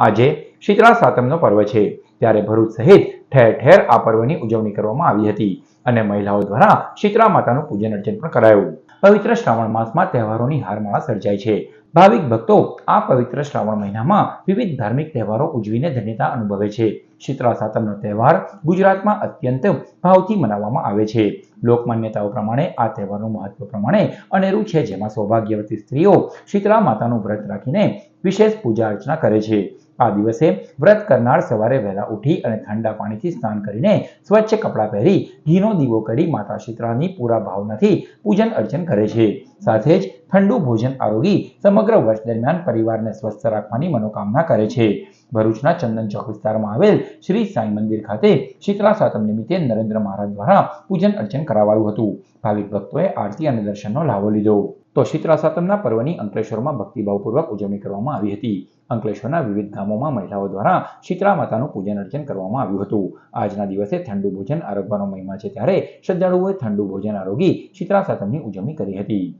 આજે શીતળા સાતમનો પર્વ છે, ત્યારે ભરૂચ સહિત ઠેર ઠેર આ પર્વની ઉજવણી કરવામાં આવી હતી અને મહિલાઓ દ્વારા શીતળા માતાનું પૂજન અર્ચન પણ કરાયું. પવિત્ર શ્રાવણ માસમાં તહેવારોની હારમાળા સર્જાય છે. ભાવિક ભક્તો આ પવિત્ર શ્રાવણ મહિનામાં વિવિધ ધાર્મિક તહેવારો ઉજવીને ધન્યતા અનુભવે છે. શીતળા સાતમનો તહેવાર ગુજરાતમાં અત્યંત ભાવથી મનાવવામાં આવે છે. લોકમાન્યતાઓ પ્રમાણે આ તહેવારનું મહત્વ પ્રમાણે અનેરું છે, જેમાં સૌભાગ્યવતી સ્ત્રીઓ શીતળા માતાનું વ્રત રાખીને વિશેષ પૂજા અર્ચના કરે છે. આ દિવસે વ્રત કરનાર સવારે વહેલા ઉઠી અને ઠંડા પાણીથી સ્નાન કરીને સ્વચ્છ કપડાં પહેરી ઘીનો દીવો કરી માતા શીતળાની પૂરા ભાવનાથી પૂજન અર્ચન કરે છે. સાથે જ ઠંડુ ભોજન આરોગી સમગ્ર વર્ષ દરમિયાન પરિવારને સ્વસ્થ રાખવાની મનોકામના કરે છે. ભરૂચના ચંદન ચોક વિસ્તારમાં આવેલ શ્રી સાંઈ મંદિર ખાતે શીતળા સાતમ નિમિત્તે નરેન્દ્ર મહારાજ દ્વારા પૂજન અર્ચન કરાવાયું હતું. ભાવિક ભક્તોએ આરતી અને દર્શનનો લાભો લીધો. તો શીતળા સાતમના પર્વની અંકલેશ્વરમાં ભક્તિભાવપૂર્વક ઉજવણી કરવામાં આવી હતી. અંકલેશ્વરના વિવિધ ગામોમાં મહિલાઓ દ્વારા શીતળા માતાનું પૂજન અર્ચન કરવામાં આવ્યું હતું. આજના દિવસે ઠંડુ ભોજન આરોગવાનો મહિમા છે ત્યારે શ્રદ્ધાળુઓએ ઠંડુ ભોજન આરોગી શીતળા સાતમની ઉજવણી કરી હતી.